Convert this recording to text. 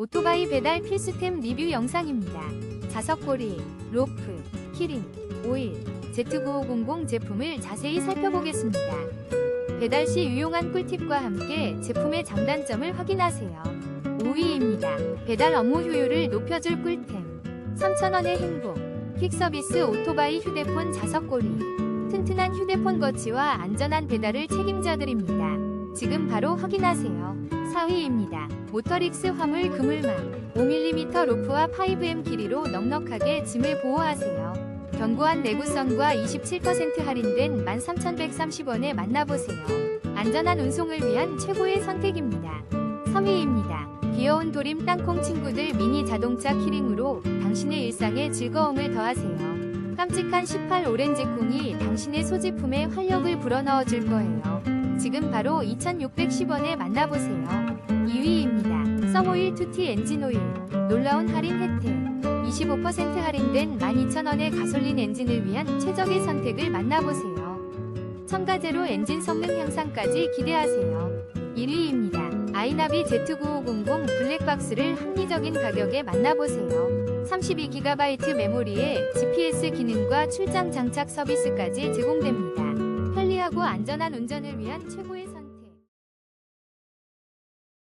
오토바이 배달 필수템 리뷰 영상입니다. 자석고리, 로프, 키링, 오일, Z9500 제품을 자세히 살펴보겠습니다. 배달 시 유용한 꿀팁과 함께 제품의 장단점을 확인하세요. 5위입니다. 배달 업무 효율을 높여줄 꿀템. 3,000원의 행복. 퀵 서비스 오토바이 휴대폰 자석고리. 튼튼한 휴대폰 거치와 안전한 배달을 책임져 드립니다. 지금 바로 확인하세요. 4위입니다. 모터릭스 화물 그물망 5mm 로프와 5M 길이로 넉넉하게 짐을 보호하세요. 견고한 내구성과 27% 할인된 13,130원에 만나보세요. 안전한 운송을 위한 최고의 선택입니다. 3위입니다. 귀여운 도림 땅콩 친구들 미니 자동차 키링으로 당신의 일상에 즐거움을 더하세요. 깜찍한 18 오렌지 콩이 당신의 소지품에 활력을 불어넣어 줄 거예요. 지금 바로 2,610원에 만나보세요. 2위입니다. 썸오일 투티 엔진오일 놀라운 할인 혜택 25% 할인된 12,000원의 가솔린 엔진을 위한 최적의 선택을 만나보세요. 첨가제로 엔진 성능 향상까지 기대하세요. 1위입니다. 아이나비 Z9500 블랙박스를 합리적인 가격에 만나보세요. 32GB 메모리에 GPS 기능과 출장 장착 서비스까지 제공됩니다. 편리하고 안전한 운전을 위한 최고의